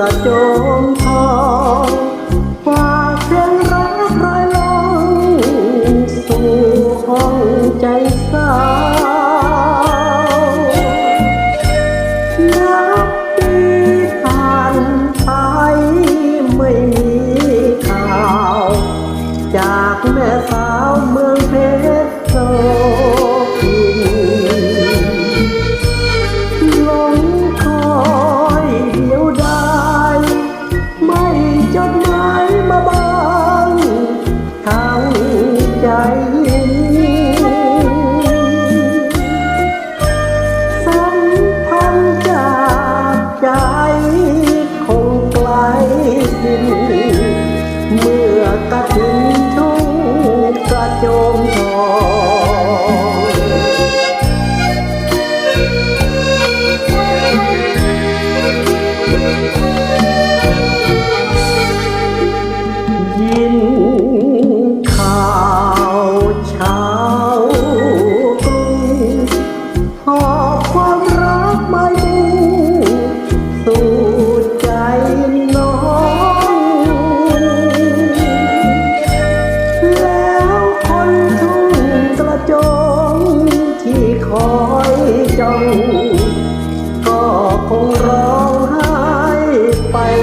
ระโจมทองฝากเสียงรักรอยลงสู่ห้องใจสาวนับปีผ่านไปไม่มีข่าว จากแม่สาวเมืองเพชรโส สัมพันธ์จากใจคงไกลสิ้นเมื่อกระถึงทุ่งกระโจมทอง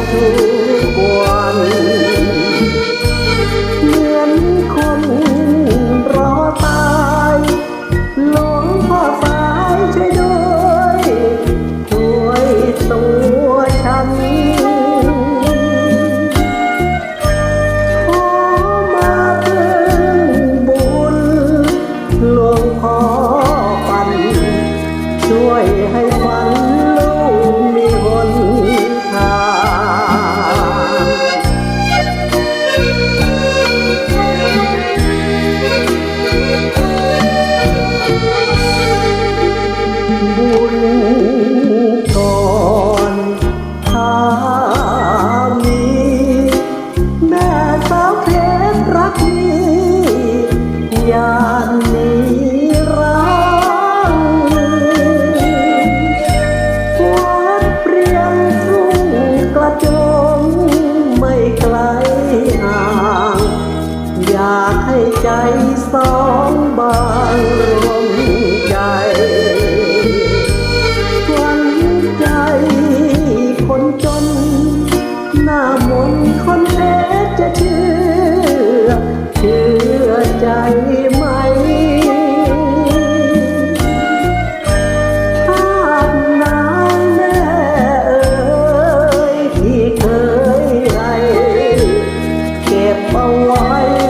ไรู้ก่อนถามีแม่สาวเพชรรักนี้ยานนี้รักวัดเปรียงทุ่งกระจงไม่ไกลห่าง อยากให้ใจสอง เอาไว้